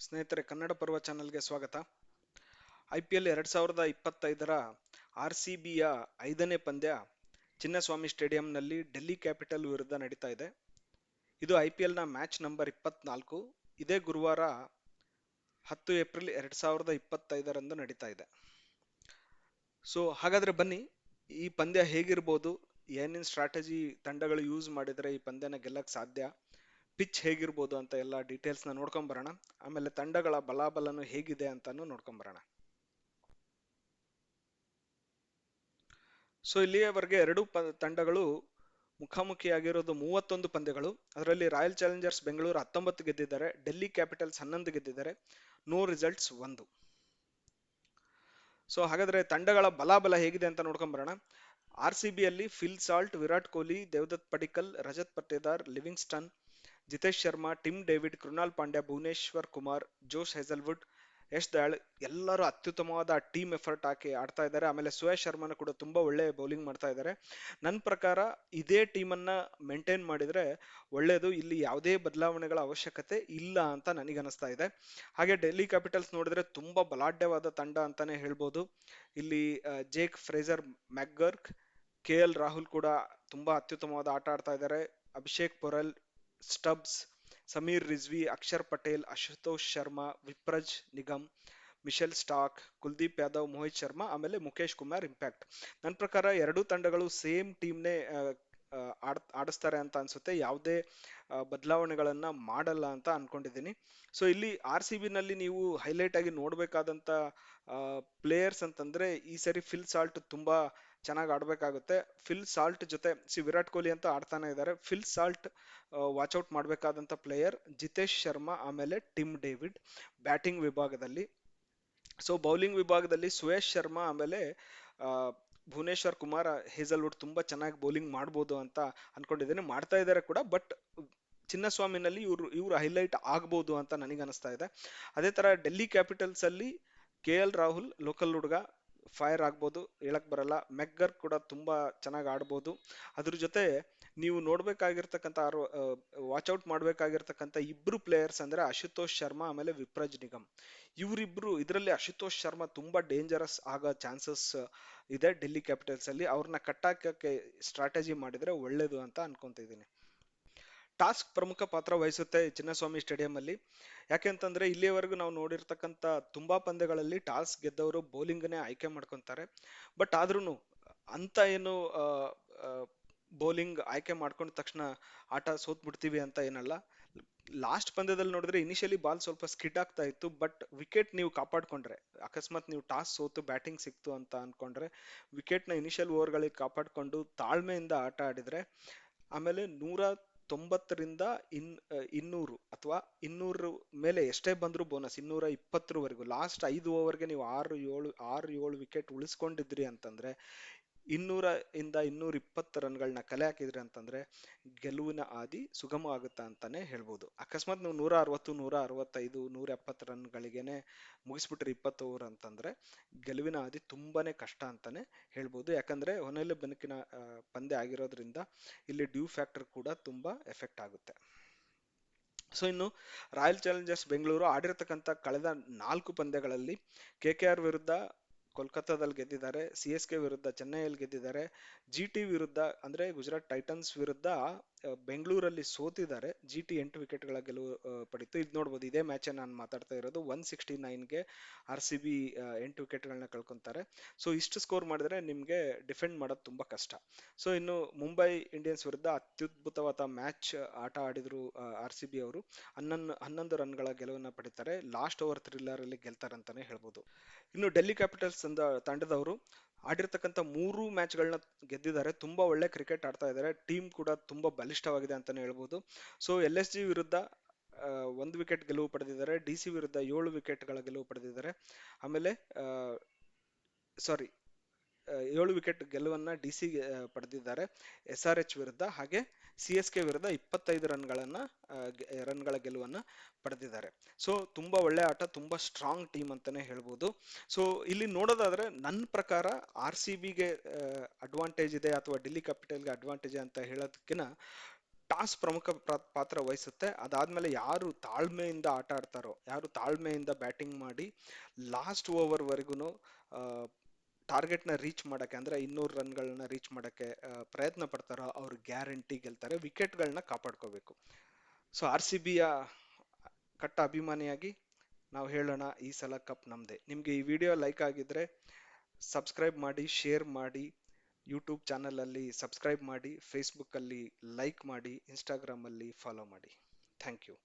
ಸ್ನೇಹಿತರೆ, ಕನ್ನಡ ಪರ್ವ ಚಾನೆಲ್ಗೆ ಸ್ವಾಗತ. ಐ ಪಿ ಎಲ್ ಎರಡು ಸಾವಿರದ ಇಪ್ಪತ್ತೈದರ ಆರ್ ಸಿ ಬಿಯ ಐದನೇ ಪಂದ್ಯ ಚಿನ್ನಸ್ವಾಮಿ ಸ್ಟೇಡಿಯಂನಲ್ಲಿ ಡೆಲ್ಲಿ ಕ್ಯಾಪಿಟಲ್ ವಿರುದ್ಧ ನಡೀತಾ ಇದೆ. ಇದು ಐ ಪಿ ಎಲ್ನ ಮ್ಯಾಚ್ ನಂಬರ್ ಇಪ್ಪತ್ನಾಲ್ಕು. ಇದೇ ಗುರುವಾರ ಹತ್ತು ಏಪ್ರಿಲ್ ಎರಡ್ ಸಾವಿರದ ಇಪ್ಪತ್ತೈದರಂದು ನಡೀತಾ ಇದೆ. ಸೊ, ಹಾಗಾದ್ರೆ ಬನ್ನಿ, ಈ ಪಂದ್ಯ ಹೇಗಿರ್ಬೋದು, ಏನೇನು ಸ್ಟ್ರಾಟಜಿ ತಂಡಗಳು ಯೂಸ್ ಮಾಡಿದರೆ ಈ ಪಂದ್ಯನ ಗೆಲ್ಲಕ್ಕೆ ಸಾಧ್ಯ? ಪಿಚ್ ಹೇಗಿರ್ಬೋದು ಅಂತ ಎಲ್ಲ ನ ನೋಡ್ಕೊಂಬರೋಣ ಆಮೇಲೆ ತಂಡಗಳ ಬಲಾಬಲನು ಹೇಗಿದೆ ಅಂತಾನು ನೋಡ್ಕೊಂಬರೋಣ ಸೊ ಇಲ್ಲಿಯವರೆಗೆ ಎರಡು ತಂಡಗಳು ಮುಖಾಮುಖಿಯಾಗಿರೋದು ಮೂವತ್ತೊಂದು ಪಂದ್ಯಗಳು. ಅದರಲ್ಲಿ ರಾಯಲ್ ಚಾಲೆಂಜರ್ಸ್ ಬೆಂಗಳೂರು ಹತ್ತೊಂಬತ್ತು ಗೆದ್ದಿದ್ದಾರೆ. ಡೆಲ್ಲಿ ಕ್ಯಾಪಿಟಲ್ಸ್ ಹನ್ನೊಂದು ಗೆದ್ದಿದ್ದಾರೆ. ನೋ ರಿಸಲ್ಟ್ಸ್ ಒಂದು. ಸೊ ಹಾಗಾದ್ರೆ ತಂಡಗಳ ಬಲಾಬಲ ಹೇಗಿದೆ ಅಂತ ನೋಡ್ಕೊಂಬರೋಣ R C ಬಿಯಲ್ಲಿ Phil Salt Virat Kohli, Devdutt Padikkal, Rajat Patidar Livingstone Jitesh Sharma, Tim David, Krunal Pandya, Bhuvneshwar Kumar, Josh Hazlewood, Yash Dayal ಎಲ್ಲರೂ ಅತ್ಯುತ್ತಮವಾದ ಟೀಮ್ ಎಫರ್ಟ್ ಹಾಕಿ ಆಡ್ತಾ ಇದ್ದಾರೆ. ಆಮೇಲೆ ಸುಯೇಶ್ ಶರ್ಮಾನು ಕೂಡ ತುಂಬಾ ಒಳ್ಳೆ ಬೌಲಿಂಗ್ ಮಾಡ್ತಾ ಇದ್ದಾರೆ. ನನ್ನ ಪ್ರಕಾರ ಇದೇ ಟೀಮನ್ನ ಮೇಂಟೈನ್ ಮಾಡಿದ್ರೆ ಒಳ್ಳೆಯದು ಇಲ್ಲಿ ಯಾವುದೇ ಬದಲಾವಣೆಗಳ ಅವಶ್ಯಕತೆ ಇಲ್ಲ ಅಂತ ನನಗನ್ನಿಸ್ತಾ ಇದೆ. ಹಾಗೆ ಡೆಲ್ಲಿ ಕ್ಯಾಪಿಟಲ್ಸ್ ನೋಡಿದ್ರೆ ತುಂಬಾ ಬಲಾಢ್ಯವಾದ ತಂಡ ಅಂತಾನೆ ಹೇಳ್ಬೋದು. ಇಲ್ಲಿ Jake Fraser, McGurk, K L Rahul ಕೂಡ ತುಂಬಾ ಅತ್ಯುತ್ತಮವಾದ ಆಟ ಆಡ್ತಾ ಇದ್ದಾರೆ. Abhishek Porel Stubbs, Sameer Rizvi, Axar Patel, Ashutosh Sharma, Vipraj Nigam, Mitchell Starc, Kuldeep Yadav, Mohit Sharma, ಆಮೇಲೆ ಮುಖೇಶ್ ಕುಮಾರ್ ಇಂಪ್ಯಾಕ್ಟ್ ನನ್ನ ಪ್ರಕಾರ ಎರಡೂ ತಂಡಗಳು ಸೇಮ್ ಟೀಮ್ನೇ ಆಡ್, ಆಡಿಸ್ತಾರೆ ಅಂತ ಅನ್ಸುತ್ತೆ. ಯಾವುದೇ ಬದಲಾವಣೆಗಳನ್ನ ಮಾಡಲ್ಲ ಅಂತ ಅನ್ಕೊಂಡಿದ್ದೀನಿ. ಸೊ ಇಲ್ಲಿ ಆರ್ ಸಿ ಬಿನಲ್ಲಿ ನೀವು ಹೈಲೈಟ್ ಆಗಿ ನೋಡ್ಬೇಕಾದಂತ ಪ್ಲೇಯರ್ಸ್ ಅಂತಂದ್ರೆ ಈ ಸರಿ ಫಿಲ್ ಸಾಲ್ಟ್ ತುಂಬಾ ಚೆನ್ನಾಗಿ ಆಡಬೇಕಾಗುತ್ತೆ. ಫಿಲ್ ಸಾಲ್ಟ್ ಜೊತೆ, ಸಿ ವಿರಾಟ್ ಕೊಹ್ಲಿ ಅಂತ ಆಡ್ತಾನೆ ಇದ್ದಾರೆ ಫಿಲ್ ಸಾಲ್ಟ್ ವಾಚ್ ಔಟ್ ಮಾಡಬೇಕಾದಂತ ಪ್ಲೇಯರ್ ಜಿತೇಶ್ ಶರ್ಮಾ, ಆಮೇಲೆ ಟಿಮ್ ಡೇವಿಡ್ ಬ್ಯಾಟಿಂಗ್ ವಿಭಾಗದಲ್ಲಿ. ಸೊ ಬೌಲಿಂಗ್ ವಿಭಾಗದಲ್ಲಿ ಸುಯೇಶ್ ಶರ್ಮಾ, ಆಮೇಲೆ ಭುವನೇಶ್ವರ್ ಕುಮಾರ್ ಹೇಸಲ್ವುಡ್ ತುಂಬಾ ಚೆನ್ನಾಗಿ ಬೌಲಿಂಗ್ ಮಾಡ್ಬೋದು ಅಂತ ಅನ್ಕೊಂಡಿದ್ದೇನೆ. ಮಾಡ್ತಾ ಇದ್ದಾರೆ ಕೂಡ ಬಟ್ ಚಿನ್ನಸ್ವಾಮಿನಲ್ಲಿ ಇವ್ರು ಇವ್ರು ಹೈಲೈಟ್ ಆಗ್ಬೋದು ಅಂತ ನನಗೆ ಅನಿಸ್ತಾ ಇದೆ. ಅದೇ ತರ ಡೆಲ್ಲಿ ಕ್ಯಾಪಿಟಲ್ಸ್ ಅಲ್ಲಿ ಕೆ ಎಲ್ ರಾಹುಲ್ ಲೋಕಲ್ ಹುಡುಗ ಫೈರ್ ಆಗ್ಬೋದು, ಹೇಳಕ್ ಬರಲ್ಲ. ಮೆಗ್ಗರ್ ಕೂಡ ತುಂಬಾ ಚೆನ್ನಾಗಿ ಆಡ್ಬೋದು. ಅದ್ರ ಜೊತೆ ನೀವು ನೋಡ್ಬೇಕಾಗಿರ್ತಕ್ಕಂಥ ವಾಚ್ ಔಟ್ ಮಾಡ್ಬೇಕಾಗಿರ್ತಕ್ಕಂಥ ಇಬ್ರು ಪ್ಲೇಯರ್ಸ್ ಅಂದ್ರೆ ಅಶುತೋಷ್ ಶರ್ಮಾ ಆಮೇಲೆ ವಿಪ್ರಜ್ ನಿಗಮ್. ಇವರಿಬ್ರು, ಇದರಲ್ಲಿ ಅಶುತೋಷ್ ಶರ್ಮಾ ತುಂಬಾ ಡೇಂಜರಸ್ ಆಗೋ ಚಾನ್ಸಸ್ ಇದೆ ಡೆಲ್ಲಿ ಕ್ಯಾಪಿಟಲ್ಸ್ ಅಲ್ಲಿ. ಅವ್ರನ್ನ ಕಟ್ಟಾಕಕ್ಕೆ ಸ್ಟ್ರಾಟಜಿ ಮಾಡಿದ್ರೆ ಒಳ್ಳೇದು ಅಂತ ಅನ್ಕೊಂತಿದ್ದೀನಿ. ಟಾಸ್ಕ್ ಪ್ರಮುಖ ಪಾತ್ರ ವಹಿಸುತ್ತೆ ಚಿನ್ನಸ್ವಾಮಿ ಸ್ಟೇಡಿಯಂ ಅಲ್ಲಿ ಯಾಕೆಂತಂದ್ರೆ ಇಲ್ಲಿಯವರೆಗೂ ನಾವು ನೋಡಿರ್ತಕ್ಕಂಥ ತುಂಬಾ ಪಂದ್ಯಗಳಲ್ಲಿ ಟಾಸ್ಕ್ ಗೆದ್ದವರು ಬೌಲಿಂಗ್ನೇ ಆಯ್ಕೆ ಮಾಡ್ಕೊಂತಾರೆ. ಬಟ್ ಆದ್ರೂ ಅಂತ ಏನು ಬೌಲಿಂಗ್ ಆಯ್ಕೆ ಮಾಡ್ಕೊಂಡ ತಕ್ಷಣ ಆಟ ಸೋತ್ ಬಿಡ್ತೀವಿ ಅಂತ ಏನಲ್ಲ. ಲಾಸ್ಟ್ ಪಂದ್ಯದಲ್ಲಿ ನೋಡಿದ್ರೆ ಇನಿಷಿಯಲಿ ಬಾಲ್ ಸ್ವಲ್ಪ ಸ್ಕಿಡ್ ಆಗ್ತಾ ಇತ್ತು, ಬಟ್ ವಿಕೆಟ್ ನೀವು ಕಾಪಾಡ್ಕೊಂಡ್ರೆ, ಅಕಸ್ಮಾತ್ ನೀವು ಟಾಸ್ ಸೋತು ಬ್ಯಾಟಿಂಗ್ ಸಿಕ್ತು ಅಂತ ಅನ್ಕೊಂಡ್ರೆ ವಿಕೆಟ್ನ ಇನಿಷಿಯಲ್ ಓವರ್ಗಳಿಗೆ ಕಾಪಾಡ್ಕೊಂಡು ತಾಳ್ಮೆಯಿಂದ ಆಟ ಆಡಿದ್ರೆ ಆಮೇಲೆ ನೂರ ತೊಂಬತ್ತರಿಂದ ಇನ್ ಇನ್ನೂರು ಅಥವಾ ಇನ್ನೂರು ಮೇಲೆ ಎಷ್ಟೇ ಬಂದರೂ ಬೋನಸ್ ಇನ್ನೂರ ಇಪ್ಪತ್ತರವರೆಗೂ ಲಾಸ್ಟ್ ಐದು ಓವರ್ಗೆ ನೀವು ಆರು ಏಳು ಆರು ಏಳು ವಿಕೆಟ್ ಉಳಿಸ್ಕೊಂಡಿದ್ರಿ ಅಂತಂದ್ರೆ ಇನ್ನೂರ ಇಂದ ಇನ್ನೂರ ಇಪ್ಪತ್ತು ರನ್ಗಳನ್ನ ಕಲೆ ಹಾಕಿದ್ರಿ ಅಂತಂದ್ರೆ ಗೆಲುವಿನ ಹಾದಿ ಸುಗಮ ಆಗುತ್ತಾ ಅಂತಾನೆ ಹೇಳ್ಬೋದು. ಅಕಸ್ಮಾತ್ ನೀವು ನೂರ ಅರವತ್ತು, ನೂರ ಅರವತ್ತೈದು, ನೂರ ಎಪ್ಪತ್ತು ರನ್ಗಳಿಗೆನೆ ಮುಗಿಸ್ಬಿಟ್ರಿ ಇಪ್ಪತ್ತು ಓವರ್ ಅಂತಂದ್ರೆ ಗೆಲುವಿನ ಹಾದಿ ತುಂಬಾನೇ ಕಷ್ಟ ಅಂತಾನೆ ಹೇಳ್ಬೋದು. ಯಾಕಂದ್ರೆ ಹೊನೆಲೆ ಬೆನಕಿನ ಪಂದ್ಯ ಆಗಿರೋದ್ರಿಂದ ಇಲ್ಲಿ ಡ್ಯೂ ಫ್ಯಾಕ್ಟರ್ ಕೂಡ ತುಂಬಾ ಎಫೆಕ್ಟ್ ಆಗುತ್ತೆ. ಸೊ, ಇನ್ನು ರಾಯಲ್ ಚಾಲೆಂಜರ್ಸ್ ಬೆಂಗಳೂರು ಆಡಿರತಕ್ಕಂಥ ಕಳೆದ ನಾಲ್ಕು ಪಂದ್ಯಗಳಲ್ಲಿ ಕೆ ಕೆ ಆರ್ ವಿರುದ್ಧ ಕೋಲ್ಕತ್ತಾದಲ್ಲಿ ಗೆದ್ದಿದ್ದಾರೆ ಸಿ ಕೆ ವಿರುದ್ಧ ಚೆನ್ನೈಯಲ್ಲಿ ಗೆದ್ದಿದ್ದಾರೆ ಜಿ ಟಿ ವಿರುದ್ಧ ಅಂದ್ರೆ ಗುಜರಾತ್ ಟೈಟನ್ಸ್ ವಿರುದ್ಧ ಬೆಂಗಳೂರಲ್ಲಿ ಸೋತಿದ್ದಾರೆ. ಜಿ ಟಿ ಎಂಟು ವಿಕೆಟ್ಗಳ ಗೆಲುವು ಪಡಿತು. ಇದು ನೋಡ್ಬೋದು, ಇದೇ ಮ್ಯಾಚ್ ನಾನು ಮಾತಾಡ್ತಾ ಇರೋದು. ಒನ್ ಸಿಕ್ಸ್ಟಿ ನೈನ್ಗೆ ಆರ್ ಸಿ ಬಿ ಎಂಟು ವಿಕೆಟ್ಗಳನ್ನ ಕಳ್ಕೊತಾರೆ. ಸೊ ಇಷ್ಟು ಸ್ಕೋರ್ ಮಾಡಿದ್ರೆ ನಿಮಗೆ ಡಿಫೆಂಡ್ ಮಾಡೋದು ತುಂಬ ಕಷ್ಟ. ಸೊ ಇನ್ನು ಮುಂಬೈ ಇಂಡಿಯನ್ಸ್ ವಿರುದ್ಧ ಅತ್ಯದ್ಭುತವಾದ ಮ್ಯಾಚ್ ಆಟ ಆಡಿದ್ರು ಆರ್ ಸಿ ಬಿ ಅವರು. ಹನ್ನೊಂದು ಹನ್ನೊಂದು ರನ್ಗಳ ಗೆಲುವನ್ನ ಪಡಿತಾರೆ. ಲಾಸ್ಟ್ ಓವರ್ ಥ್ರಿಲ್ಲರಲ್ಲಿ ಗೆಲ್ತಾರೆ ಅಂತಲೇ ಹೇಳ್ಬೋದು. ಇನ್ನು ಡೆಲ್ಲಿ ಕ್ಯಾಪಿಟಲ್ಸ್ ತಂಡದವರು ಆಡಿರ್ತಕ್ಕಂಥ ಮೂರು ಮ್ಯಾಚ್ಗಳನ್ನ ಗೆದ್ದಿದ್ದಾರೆ. ತುಂಬಾ ಒಳ್ಳೆ ಕ್ರಿಕೆಟ್ ಆಡ್ತಾ ಇದ್ದಾರೆ. ಟೀಮ್ ಕೂಡ ತುಂಬಾ ಬಲಿಷ್ಠವಾಗಿದೆ ಅಂತಾನೆ ಹೇಳ್ಬೋದು. ಸೊ, ಎಲ್ ಎಸ್ ಜಿ ವಿರುದ್ಧ ಒಂದು ವಿಕೆಟ್ ಗೆಲುವು ಪಡೆದಿದ್ದಾರೆ. ಡಿ ಸಿ ವಿರುದ್ಧ ಏಳು ವಿಕೆಟ್ಗಳ ಗೆಲುವು ಪಡೆದಿದ್ದಾರೆ. ಆಮೇಲೆ ಸಾರಿ ಏಳು ವಿಕೆಟ್ ಗೆಲುವನ್ನ ಡಿ ಸಿ ಪಡೆದಿದ್ದಾರೆ. ಎಸ್ ಆರ್ ಎಚ್ ವಿರುದ್ಧ ಹಾಗೆ ಸಿ ಎಸ್ ಕೆ ವಿರುದ್ಧ ಇಪ್ಪತ್ತೈದು ರನ್ಗಳನ್ನ ರನ್ಗಳ ಗೆಲುವನ್ನ ಪಡೆದಿದ್ದಾರೆ. ಸೊ, ತುಂಬಾ ಒಳ್ಳೆ ಆಟ, ತುಂಬಾ ಸ್ಟ್ರಾಂಗ್ ಟೀಮ್ ಅಂತಾನೆ ಹೇಳ್ಬೋದು. ಸೊ, ಇಲ್ಲಿ ನೋಡೋದಾದ್ರೆ ನನ್ನ ಪ್ರಕಾರ ಆರ್ ಸಿ ಬಿಗೆ ಅಡ್ವಾಂಟೇಜ್ ಇದೆ ಅಥವಾ ಡೆಲ್ಲಿ ಕ್ಯಾಪಿಟಲ್ಗೆ ಅಡ್ವಾಂಟೇಜ್ ಅಂತ ಹೇಳೋದಕ್ಕಿಂತ ಟಾಸ್ ಪ್ರಮುಖ ಪ್ರ- ಪಾತ್ರ ವಹಿಸುತ್ತೆ. ಅದಾದ್ಮೇಲೆ ಯಾರು ತಾಳ್ಮೆಯಿಂದ ಆಟ ಆಡ್ತಾರೋ, ಯಾರು ತಾಳ್ಮೆಯಿಂದ ಬ್ಯಾಟಿಂಗ್ ಮಾಡಿ ಲಾಸ್ಟ್ ಓವರ್ವರೆಗೂ ಟಾರ್ಗೆಟ್ನ ರೀಚ್ ಮಾಡೋಕ್ಕೆ ಅಂದರೆ ಇನ್ನೂರು ರನ್ಗಳನ್ನ ರೀಚ್ ಮಾಡೋಕ್ಕೆ ಪ್ರಯತ್ನ ಪಡ್ತಾರೋ ಅವ್ರು ಗ್ಯಾರಂಟಿ ಗೆಲ್ತಾರೆ ವಿಕೆಟ್ಗಳನ್ನ ಕಾಪಾಡ್ಕೋಬೇಕು. ಸೊ ಆರ್ ಸಿ ಬಿಯ ಕಟ್ಟ ಅಭಿಮಾನಿಯಾಗಿ ನಾವು ಹೇಳೋಣ ಈ ಸಲ ಕಪ್ ನಮ್ಮದೇ ನಿಮಗೆ ಈ ವಿಡಿಯೋ ಲೈಕ್ ಆಗಿದ್ರೆ ಸಬ್ಸ್ಕ್ರೈಬ್ ಮಾಡಿ ಶೇರ್ ಮಾಡಿ ಯೂಟ್ಯೂಬ್ ಚಾನಲಲ್ಲಿ ಸಬ್ಸ್ಕ್ರೈಬ್ ಮಾಡಿ ಫೇಸ್ಬುಕ್ಕಲ್ಲಿ ಲೈಕ್ ಮಾಡಿ ಇನ್ಸ್ಟಾಗ್ರಾಮಲ್ಲಿ ಫಾಲೋ ಮಾಡಿ. Thank you